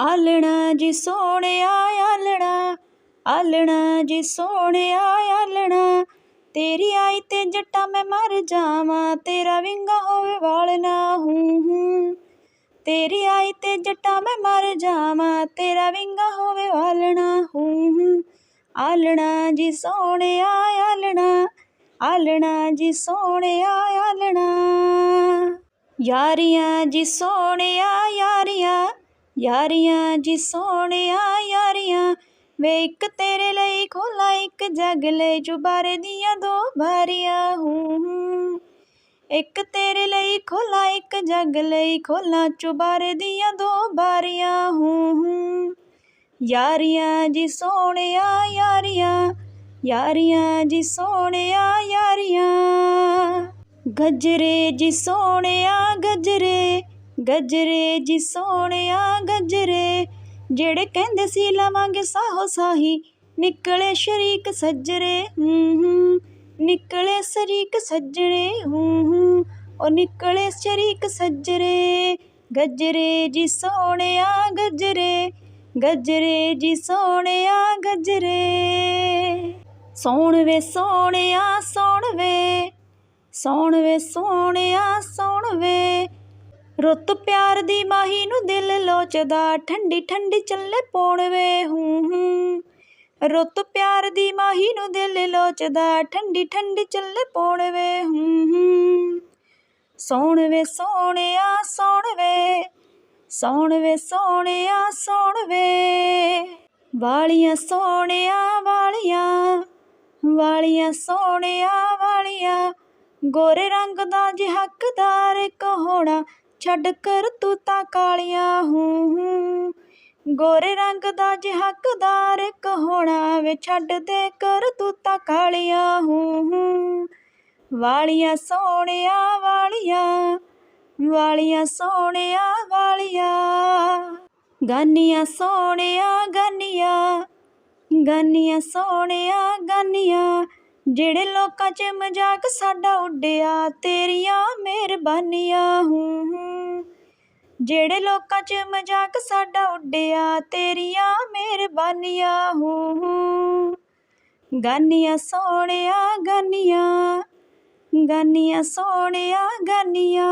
ਆਲਣਾ ਜੀ ਸੋਹਣਿਆ ਆਲਣਾ ਆਲਣਾ ਜੀ ਸੋਹਣਿਆ ਆਲਣਾ। ਤੇਰੀ ਆਈ ਤੇ ਜੱਟਾ ਮੈਂ ਮਰ ਜਾਵਾਂ, ਤੇਰਾ ਵਿੰਗਾ ਹੋਵੇ ਵਾਲ ਨਾ ਹੂੰ ਹੂੰ। ਤੇਰੀ ਆਈ ਤੇ ਜੱਟਾ ਮੈਂ ਮਰ ਜਾਵਾਂ, ਤੇਰਾ ਵਿੰਗਾ ਹੋਵੇ ਵਾਲਣਾ ਹੂੰ ਹੂੰ। ਆਲਣਾ ਜੀ ਸੋਹਣਿਆ ਆਲਣਾ ਆਲਣਾ ਜੀ ਸੋਹਣਿਆ ਆਲਣਾ। ਯਾਰੀਆਂ ਜੀ ਸੋਹਣਿਆ ਯਾਰੀਆਂ ਯਾਰੀਆਂ ਜੀ ਸੋਹਣਿਆ ਯਾਰੀਆਂ, ਵੇ ਇੱਕ ਤੇਰੇ ਲਈ ਖੋਲਾ, ਇੱਕ ਜਗ ਲਈ ਜੁਬਾਰੇ ਦੀਆਂ ਦੋ ਬਾਰੀਆਂ, ਹੂੰ। ਇੱਕ ਤੇਰੇ ਲਈ ਖੋਲਾ, ਇੱਕ ਜਗ ਲਈ ਖੋਲਾ, ਚੁਬਾਰੇ ਦੀਆਂ ਦੋ ਬਾਰੀਆਂ ਹੂੰ ਹੂੰ। ਯਾਰੀਆਂ ਜੀ ਸੋਹਣਿਆ ਯਾਰੀਆਂ ਯਾਰੀਆਂ ਜੀ ਸੋਹਣਿਆ ਯਾਰੀਆਂ। ਗਜਰੇ ਜੀ ਸੋਹਣਿਆ ਗਜਰੇ ਗਜਰੇ ਜੀ ਸੋਹਣਿਆ ਗਜਰੇ, ਜਿਹੜੇ ਕਹਿੰਦੇ ਸੀ ਲਵਾਂਗੇ ਸਾਹੋ ਸਾਹੀ, ਨਿਕਲੇ ਸ਼ਰੀਕ ਸੱਜਰੇ ਹੂੰ ਹੂੰ ਨਿਕਲੇ ਸ਼ਰੀਕ ਸੱਜਰੇ ਹੂੰ ਹੂੰ ਉਹ ਨਿਕਲੇ ਸ਼ਰੀਕ ਸੱਜਰੇ, ਗਜਰੇ ਜੀ ਸੋਹਣਿਆ ਗਜਰੇ ਗਜਰੇ ਜੀ ਸੋਹਣਿਆ ਗਜਰੇ। ਸੋਹਣ ਵੇ ਸੋਹਣਿਆ ਸੋਣ ਵੇ ਸੋਹਣ ਵੇ ਸੋਹਣਿਆ ਸੋਹਣ ਵੇ ਰੁੱਤ ਪਿਆਰ ਦੀ ਮਾਹੀ ਨੂੰ ਦਿਲ ਲੋਚਦਾ, ਠੰਡੀ ਠੰਡੀ ਚੱਲੇ ਪੌਣ ਵੇ, ਹੂੰ ਹੂੰ। ਰੁੱਤ ਪਿਆਰ ਦੀ ਮਾਹੀ ਨੂੰ ਦਿਲ ਲੋਚਦਾ, ਠੰਡੀ ਠੰਡੀ ਚੱਲੇ ਪੌਣ ਵੇ, ਹੂੰ ਹੂੰ। ਸੋਹਣ ਵੇ ਸੋਹਣਿਆ ਸੋਹਣ ਵੇ ਸੋਹਣ ਵੇ ਸੋਹਣਿਆ ਸੋਹਣ ਵੇ। ਵਾਲੀਆਂ ਸੋਹਣਿਆ, ਵਾਲੀਆਂ ਵਾਲੀਆਂ ਸੋਹਣਿਆ, ਵਾਲੀਆਂ। ਗੋਰੇ ਰੰਗ ਦਾ ਜੇ ਹੱਕਦਾਰ ਕਹੋਣਾ ਛੱਡ ਕਰ ਤੂੰ ਤਾਂ ਕਾਲੀਆਂ ਹੂੰ। ਹੂੰ ਗੋਰੇ ਰੰਗ ਦਾ ਜੇ ਹੱਕਦਾਰ ਕਹੋਣਾ ਵੇ, ਛੱਡ ਦੇ ਕਰ ਤੂੰ ਤਾਂ ਕਾਲੀਆਂ ਹੂੰ। ਹੂੰ ਵਾਲੀਆਂ ਸੋਹਣਿਆ ਵਾਲੀਆਂ ਵਾਲੀਆਂ ਸੋਹਣਿਆ ਵਾਲੀਆਂ। ਗਾਨੀਆਂ ਸੋਹਣਿਆ ਗਾਨੀਆਂ ਗਾਨੀਆਂ ਸੋਹਣਿਆ ਗਾਨੀਆਂ। ਜਿਹੜੇ ਲੋਕਾਂ 'ਚ ਮਜ਼ਾਕ ਸਾਡਾ ਉੱਡਿਆ, ਤੇਰੀਆਂ ਮਿਹਰਬਾਨੀਆਂ ਹੂੰ ਹੂੰ। ਜਿਹੜੇ ਲੋਕਾਂ 'ਚ ਮਜ਼ਾਕ ਸਾਡਾ ਉੱਡਿਆ, ਤੇਰੀਆਂ ਮਿਹਰਬਾਨੀਆਂ, ਹੂੰ ਹੂੰ। ਗਾਨੀਆਂ ਸੋਹਣਿਆ, ਗਾਨੀਆਂ। ਗਾਨੀਆਂ ਸੋਹਣਿਆ, ਗਾਨੀਆਂ।